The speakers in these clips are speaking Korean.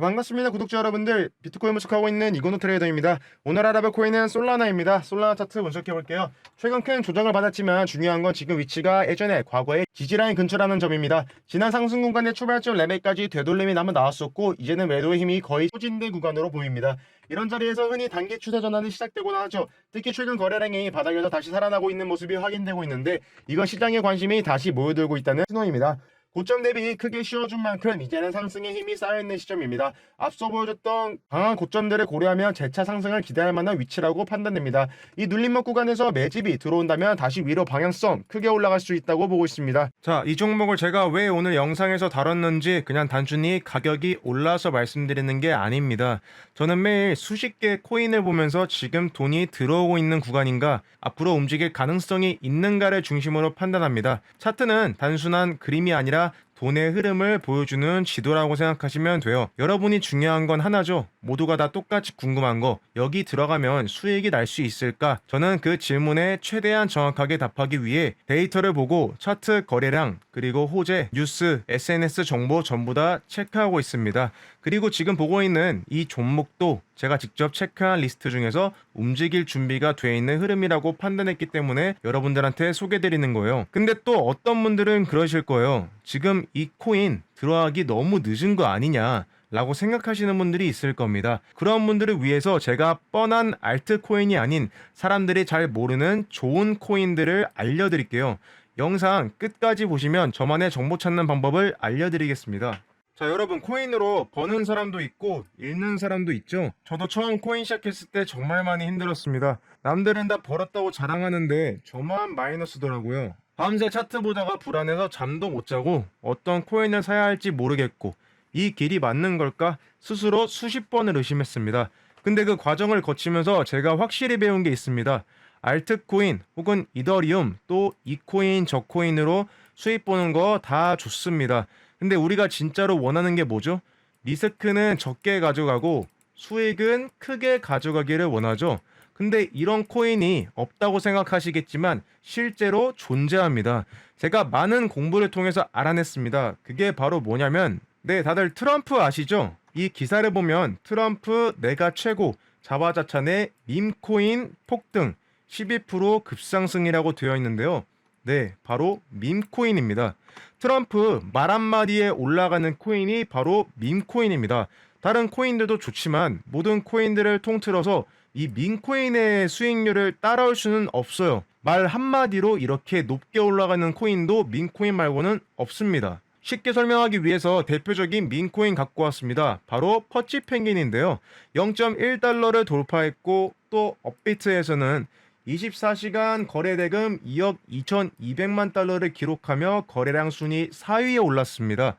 자, 반갑습니다. 구독자 여러분들. 비트코인 분석하고 있는 이건호 트레이더입니다. 오늘 알아볼 코인은 솔라나입니다. 솔라나 차트 분석해 볼게요. 최근 큰 조정을 받았지만 중요한 건 지금 위치가 예전에 과거의 지지라인 근처라는 점입니다. 지난 상승 구간의 출발점 레벨까지 되돌림이 남아 나왔었고 이제는 매도의 힘이 거의 소진된 구간으로 보입니다. 이런 자리에서 흔히 단기 추세 전환이 시작되곤 하죠. 특히 최근 거래량이 바닥에서 다시 살아나고 있는 모습이 확인되고 있는데 이건 시장의 관심이 다시 모여들고 있다는 신호입니다. 고점 대비 크게 쉬어준 만큼 이제는 상승의 힘이 쌓여있는 시점입니다. 앞서 보여줬던 강한 고점들을 고려하면 재차 상승을 기대할 만한 위치라고 판단됩니다. 이 눌림목 구간에서 매집이 들어온다면 다시 위로 방향성 크게 올라갈 수 있다고 보고 있습니다. 자, 이 종목을 제가 왜 오늘 영상에서 다뤘는지 그냥 단순히 가격이 올라서 말씀드리는 게 아닙니다. 저는 매일 수십 개의 코인을 보면서 지금 돈이 들어오고 있는 구간인가, 앞으로 움직일 가능성이 있는가를 중심으로 판단합니다. 차트는 단순한 그림이 아니라 돈의 흐름을 보여주는 지도라고 생각하시면 돼요. 여러분이 중요한 건 하나죠. 모두가 다 똑같이 궁금한 거. 여기 들어가면 수익이 날 수 있을까? 저는 그 질문에 최대한 정확하게 답하기 위해 데이터를 보고 차트 거래량, 그리고 호재, 뉴스, SNS 정보 전부 다 체크하고 있습니다. 그리고 지금 보고 있는 이 종목도 제가 직접 체크한 리스트 중에서 움직일 준비가 돼 있는 흐름이라고 판단했기 때문에 여러분들한테 소개드리는 거예요. 근데 또 어떤 분들은 그러실 거예요. 지금 이 코인 들어가기 너무 늦은 거 아니냐. 라고 생각하시는 분들이 있을 겁니다. 그런 분들을 위해서 제가 뻔한 알트코인이 아닌 사람들이 잘 모르는 좋은 코인들을 알려드릴게요. 영상 끝까지 보시면 저만의 정보 찾는 방법을 알려드리겠습니다. 자 여러분 코인으로 버는 사람도 있고 잃는 사람도 있죠? 저도 처음 코인 시작했을 때 정말 많이 힘들었습니다. 남들은 다 벌었다고 자랑하는데 저만 마이너스더라고요. 밤새 차트 보다가 불안해서 잠도 못 자고 어떤 코인을 사야 할지 모르겠고 이 길이 맞는 걸까? 스스로 수십 번을 의심했습니다. 근데 그 과정을 거치면서 제가 확실히 배운 게 있습니다. 알트코인 혹은 이더리움 또 이 코인 저 코인으로 수익 보는 거 다 좋습니다 근데 우리가 진짜로 원하는 게 뭐죠? 리스크는 적게 가져가고 수익은 크게 가져가기를 원하죠. 근데 이런 코인이 없다고 생각하시겠지만 실제로 존재합니다. 제가 많은 공부를 통해서 알아냈습니다. 그게 바로 뭐냐면 네, 다들 트럼프 아시죠? 이 기사를 보면 트럼프 내가 최고 자화자찬의 밈코인 폭등 12% 급상승이라고 되어 있는데요. 네, 바로 밈코인입니다. 트럼프 말 한마디에 올라가는 코인이 바로 밈코인입니다. 다른 코인들도 좋지만 모든 코인들을 통틀어서 이 밈코인의 수익률을 따라올 수는 없어요. 말 한마디로 이렇게 높게 올라가는 코인도 밈코인 말고는 없습니다. 쉽게 설명하기 위해서 대표적인 밈코인 갖고 왔습니다. 바로 퍼치 펭귄인데요. 0.1달러를 돌파했고 또 업비트에서는 24시간 거래 대금 2억 2,200만 달러를 기록하며 거래량 순위 4위에 올랐습니다.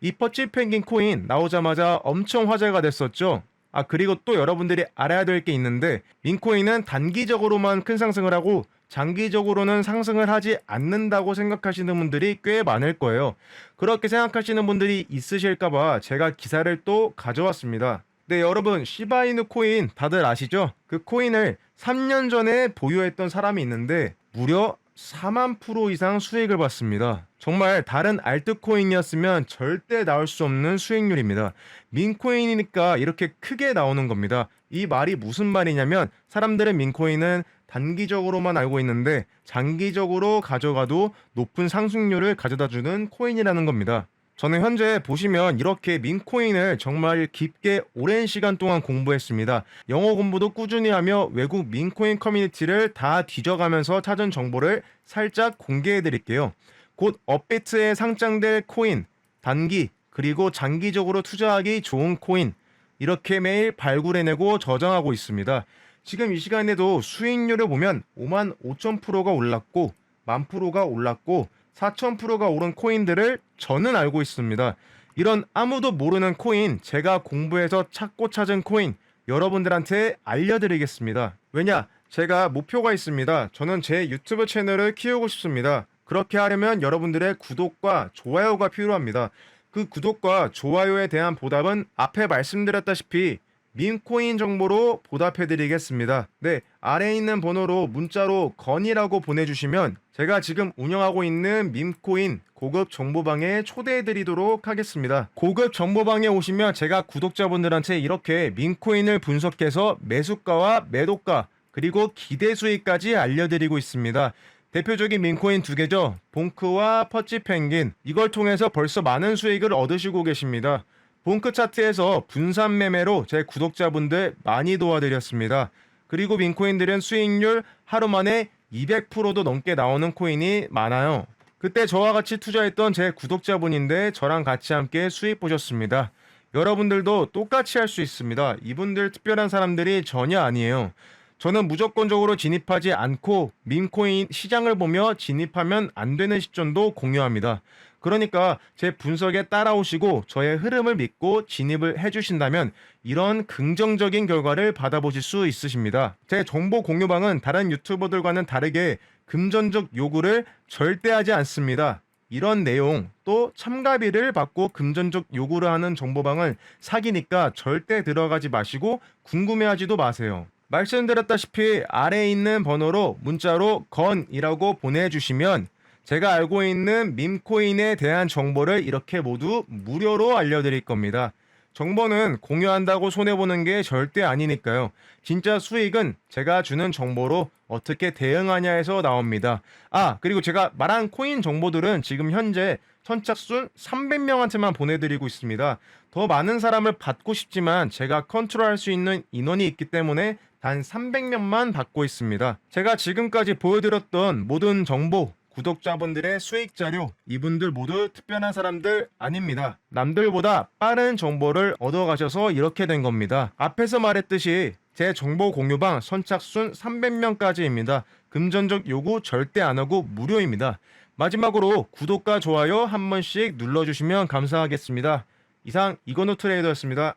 이 퍼치 펭귄 코인 나오자마자 엄청 화제가 됐었죠. 아 그리고 또 여러분들이 알아야 될 게 있는데 민코인은 단기적으로만 큰 상승을 하고 장기적으로는 상승을 하지 않는다고 생각하시는 분들이 꽤 많을 거예요. 그렇게 생각하시는 분들이 있으실까봐 제가 기사를 또 가져왔습니다. 네, 여러분, 시바이누 코인 다들 아시죠? 그 코인을 3년 전에 보유했던 사람이 있는데 무려 4만 프로 이상 수익을 봤습니다. 정말 다른 알트코인이었으면 절대 나올 수 없는 수익률입니다. 민코인이니까 이렇게 크게 나오는 겁니다. 이 말이 무슨 말이냐면 사람들은 민코인은 단기적으로만 알고 있는데 장기적으로 가져가도 높은 상승률을 가져다 주는 코인이라는 겁니다. 저는 현재 보시면 이렇게 민코인을 정말 깊게 오랜 시간 동안 공부했습니다. 영어 공부도 꾸준히 하며 외국 민코인 커뮤니티를 다 뒤져가면서 찾은 정보를 살짝 공개해 드릴게요. 곧 업비트에 상장될 코인, 단기, 그리고 장기적으로 투자하기 좋은 코인, 이렇게 매일 발굴해내고 저장하고 있습니다. 지금 이 시간에도 수익률을 보면 5만 5천 프로가 올랐고, 만 프로가 올랐고, 4,000%가 오른 코인들을 저는 알고 있습니다. 이런 아무도 모르는 코인, 제가 공부해서 찾고 찾은 코인, 여러분들한테 알려드리겠습니다. 왜냐? 제가 목표가 있습니다. 저는 제 유튜브 채널을 키우고 싶습니다. 그렇게 하려면 여러분들의 구독과 좋아요가 필요합니다. 그 구독과 좋아요에 대한 보답은 앞에 말씀드렸다시피 밈코인 정보로 보답해드리겠습니다. 네, 아래에 있는 번호로 문자로 건이라고 보내주시면 제가 지금 운영하고 있는 밈코인 고급 정보방에 초대해드리도록 하겠습니다. 고급 정보방에 오시면 제가 구독자분들한테 이렇게 민코인을 분석해서 매수가와 매도가 그리고 기대 수익까지 알려드리고 있습니다. 대표적인 민코인 두 개죠. 봉크와 퍼치 펭귄. 이걸 통해서 벌써 많은 수익을 얻으시고 계십니다. 봉크 차트에서 분산 매매로 제 구독자분들 많이 도와드렸습니다. 그리고 민코인들은 수익률 하루 만에 200%도 넘게 나오는 코인이 많아요. 그때 저와 같이 투자했던 제 구독자분인데 저랑 같이 함께 수익 보셨습니다. 여러분들도 똑같이 할 수 있습니다. 이분들 특별한 사람들이 전혀 아니에요. 저는 무조건적으로 진입하지 않고 민코인 시장을 보며 진입하면 안 되는 시점도 공유합니다. 그러니까 제 분석에 따라오시고 저의 흐름을 믿고 진입을 해주신다면 이런 긍정적인 결과를 받아보실 수 있으십니다. 제 정보 공유방은 다른 유튜버들과는 다르게 금전적 요구를 절대 하지 않습니다. 이런 내용 또 참가비를 받고 금전적 요구를 하는 정보방은 사기니까 절대 들어가지 마시고 궁금해하지도 마세요. 말씀드렸다시피 아래에 있는 번호로 문자로 건이라고 보내주시면 제가 알고 있는 밈코인에 대한 정보를 이렇게 모두 무료로 알려드릴 겁니다. 정보는 공유한다고 손해보는 게 절대 아니니까요. 진짜 수익은 제가 주는 정보로 어떻게 대응하냐에서 나옵니다. 아, 그리고 제가 말한 코인 정보들은 지금 현재 선착순 300명한테만 보내드리고 있습니다. 더 많은 사람을 받고 싶지만 제가 컨트롤할 수 있는 인원이 있기 때문에 단 300명만 받고 있습니다. 제가 지금까지 보여드렸던 모든 정보, 구독자분들의 수익 자료, 이분들 모두 특별한 사람들 아닙니다. 남들보다 빠른 정보를 얻어가셔서 이렇게 된 겁니다. 앞에서 말했듯이 제 정보 공유방 선착순 300명까지입니다. 금전적 요구 절대 안 하고 무료입니다. 마지막으로 구독과 좋아요 한 번씩 눌러주시면 감사하겠습니다. 이상 이건우 트레이더였습니다.